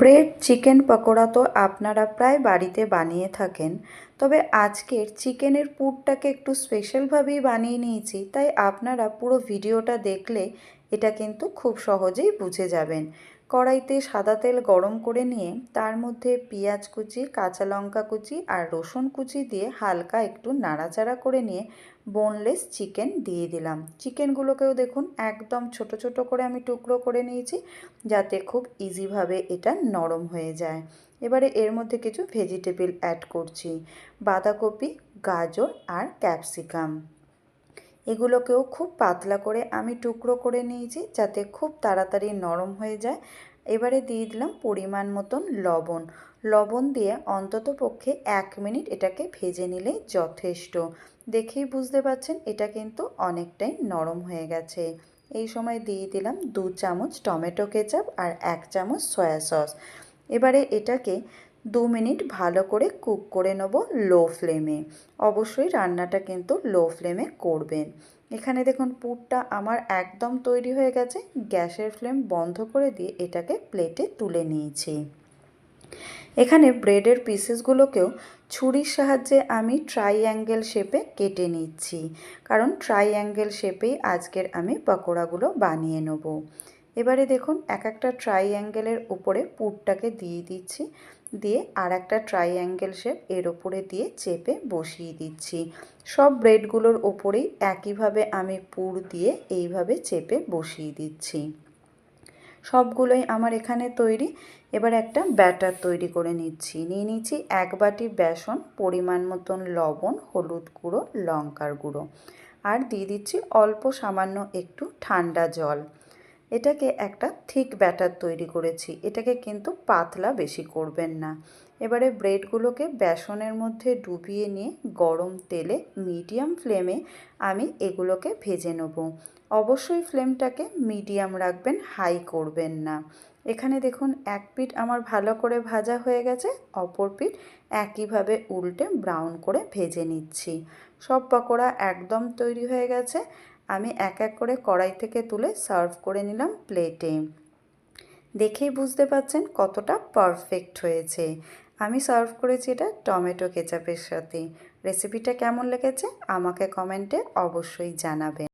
Bread, chicken pakora তো আপনারা প্রায় বাড়িতে বানিয়ে থাকেন। তবে আজকের চিকেনের পুরটাকে একটু স্পেশালভাবেই বানিয়ে নিয়েছি, তাই আপনারা পুরো ভিডিওটা দেখলে এটা কিন্তু খুব সহজেই বুঝে যাবেন। কড়াইতে সাদা তেল গরম করে নিয়ে তার মধ্যে পেঁয়াজ কুচি, কাঁচা লঙ্কা কুচি আর রসুন কুচি দিয়ে হালকা একটু নাড়াচাড়া করে নিয়ে বোনলেস চিকেন দিয়ে দিলাম। চিকেনগুলোকেও দেখুন একদম ছোট ছোট করে আমি টুকরো করে নিয়েছি যাতে খুব ইজিভাবে এটা নরম হয়ে যায়। এবারে এর মধ্যে কিছু ভেজিটেবল অ্যাড করছি। বাঁধাকপি, গাজর আর ক্যাপসিকাম এগুলোকেও খুব পাতলা করে আমি টুকরো করে নিয়েছি যাতে খুব তাড়াতাড়ি নরম হয়ে যায়। এবারে দিয়ে দিলাম পরিমাণ মতন লবণ। লবণ দিয়ে অন্তত পক্ষে এক মিনিট এটাকে ভেজে নিলে যথেষ্ট। দেখেই বুঝতে পারছেন এটা কিন্তু অনেকটাই নরম হয়ে গেছে। এই সময় দিয়ে দিলাম দু চামচ টমেটো কেচাপ আর এক চামচ সয়া সস। এবারে এটাকে দু মিনিট ভালো করে কুক করে নেব লো ফ্লেমে। অবশ্যই রান্নাটা কিন্তু লো ফ্লেমে করবেন। এখানে দেখুন পুরটা আমার একদম তৈরি হয়ে গেছে। গ্যাসের ফ্লেম বন্ধ করে দিয়ে এটাকে প্লেটে তুলে নিয়েছি। এখানে ব্রেডের পিসেসগুলোকেও ছুরির সাহায্যে আমি ট্রাইঅ্যাঙ্গেল শেপে কেটে নিচ্ছি। কারণ ট্রাইঅ্যাঙ্গেল শেপেই আজকের আমি পকোড়াগুলো বানিয়ে নেব। এবারে দেখুন এক একটা ট্রাইঅ্যাঙ্গেলের উপরে পুরটাকে দিয়ে দিচ্ছি, দিয়ে আর একটা ট্রাইঅ্যাঙ্গেল শেপ এর ওপরে দিয়ে চেপে বসিয়ে দিচ্ছি। সব ব্রেডগুলোর ওপরেই একইভাবে আমি পুর দিয়ে এইভাবে চেপে বসিয়ে দিচ্ছি। সবগুলোই আমার এখানে তৈরি। এবার একটা ব্যাটার তৈরি করে নিচ্ছি। নিয়ে নিচ্ছি এক বাটি বেসন, পরিমাণ মতন লবণ, হলুদ গুঁড়ো, লঙ্কার গুঁড়ো। আর দিয়ে দিচ্ছি অল্প সামান্য একটু ঠান্ডা জল। এটাকে একটা থিক ব্যাটার তৈরি করেছি। এটাকে কিন্তু পাতলা বেশি করবেন না। এবারে ব্রেডগুলোকে বেসনের মধ্যে ডুবিয়ে নিয়ে গরম তেলে মিডিয়াম ফ্লেমে আমি এগুলোকে ভেজে নেব। অবশ্যই ফ্লেমটাকে মিডিয়াম রাখবেন, হাই করবেন না। এখানে দেখুন, এক পিঠ আমার ভালো করে ভাজা হয়ে গেছে, অপর পিঠ একইভাবে উল্টে ব্রাউন করে ভেজে নিচ্ছি। সব পকোড়া একদম তৈরি হয়ে গেছে। আমি এক এক করে কড়াই থেকে তুলে সার্ভ করে নিলাম প্লেটে। দেখেই বুঝতে পারছেন কতটা পারফেক্ট হয়েছে। আমি সার্ভ করেছি এটা টমেটো কেচাপের সাথে। রেসিপিটা কেমন লেগেছে আমাকে কমেন্টে অবশ্যই জানাবেন।